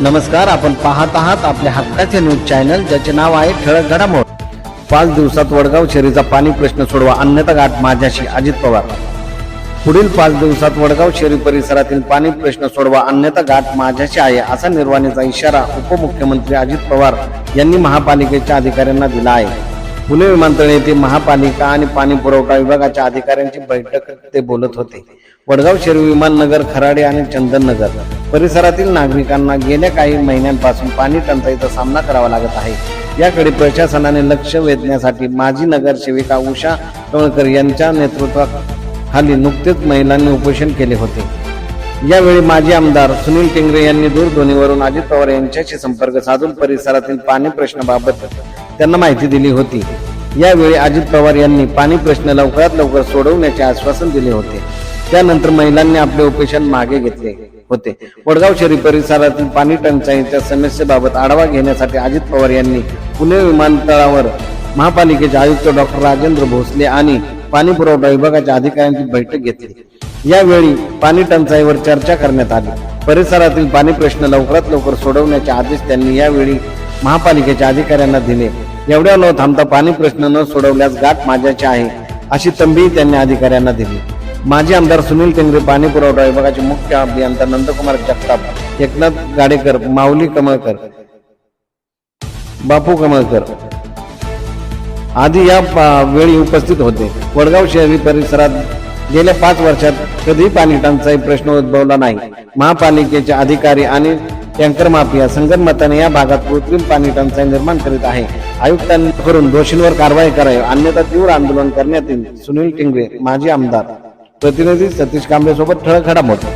नमस्कार आपण पाहत आहात आपल्या हक्काचे न्यूज चॅनल ज्याचे नाव आहे ठळक घडामोड. पाच दिवसात वडगाव शहरीचा पाणी प्रश्न सोडवा अन्यथा गाठ माझ्याशी अजित पवार. पुढील पाच दिवसात वडगाव शहरी परिसरातील पाणी प्रश्न सोडवा अन्यथा गाठ माझ्याशी आहे असा निर्वाणीचा इशारा उपमुख्यमंत्री अजित पवार यांनी महापालिकेच्या अधिकाऱ्यांना दिला आहे. पुणे विमानतळ येथे महापालिका आणि पाणी पुरवठा विभागाच्या अधिकाऱ्यांची बैठक ते बोलत होते. वडगाव शहरी विमाननगर खराडे आणि चंदननगर. परिसरातील नागरिकांना गेल्या काही महिन्यांपासून पाणी टंचाईचा सामना करावा लागत आहे. याकडे प्रशासनाने लक्ष वेधण्यासाठी माजी नगरसेविका उषा कवळकर यांच्या नेतृत्वाखाली नुकतेच महिलांनी उपोषण केले होते. यावेळी माजी आमदार सुनील टिंगरे यांनी दूरध्वनीवरून अजित पवार यांच्याशी संपर्क साधून परिसरातील पाणी प्रश्नाबाबत त्यांना माहिती दिली होती. यावेळी अजित पवार यांनी पाणी प्रश्न लवकरात लवकर सोडवण्याचे आश्वासन दिले होते. त्यानंतर महिलांनी आपले उपेशन मागे घेतले होते. वडगाव शहरी परिसरातील पाणी टंचाईच्या समस्येबाबत आढावा घेण्यासाठी अजित पवार यांनी पुणे विमानतळावर महापालिकेचे आयुक्त डॉक्टर राजेंद्र भोसले आणि पाणी पुरवठा विभागाच्या अधिकाऱ्यांची बैठक घेतली. यावेळी पाणी टंचाईवर चर्चा करण्यात आली. परिसरातील पाणी प्रश्न लवकरात लवकर सोडवण्याचे आदेश त्यांनी यावेळी महापालिकेच्या अधिकाऱ्यांना दिले. एवढ्या न थांबता पाणी प्रश्न न सोडवल्यास गाठ माझ्याची आहे अशी तंबी त्यांनी अधिकाऱ्यांना दिली. माजी आमदार सुनील तेंगरे पाणी पुरवठा विभागाचे मुख्य अभियंता नंदकुमार जगताप एकनाथ गाडेकर माऊली कमळकर बापू कमळकर आदी या वेळी उपस्थित होते. वडगाव शहरी परिसरात गेल्या पाच वर्षात कधीही पाणी टंचाई प्रश्न उद्भवला नाही. महापालिकेचे अधिकारी आणि टँकर माफिया संगनमताने या भागात कृत्रिम पाणी टंचाई निर्माण करीत आहे. आयुक्तांकडून करून दोषींवर कारवाई करावी अन्यथा तीव्र आंदोलन करण्यात येईल सुनील टिंगरे माजी आमदार. प्रतिनिधी सतीश कांबळे सोबत ठळक घडामोडी.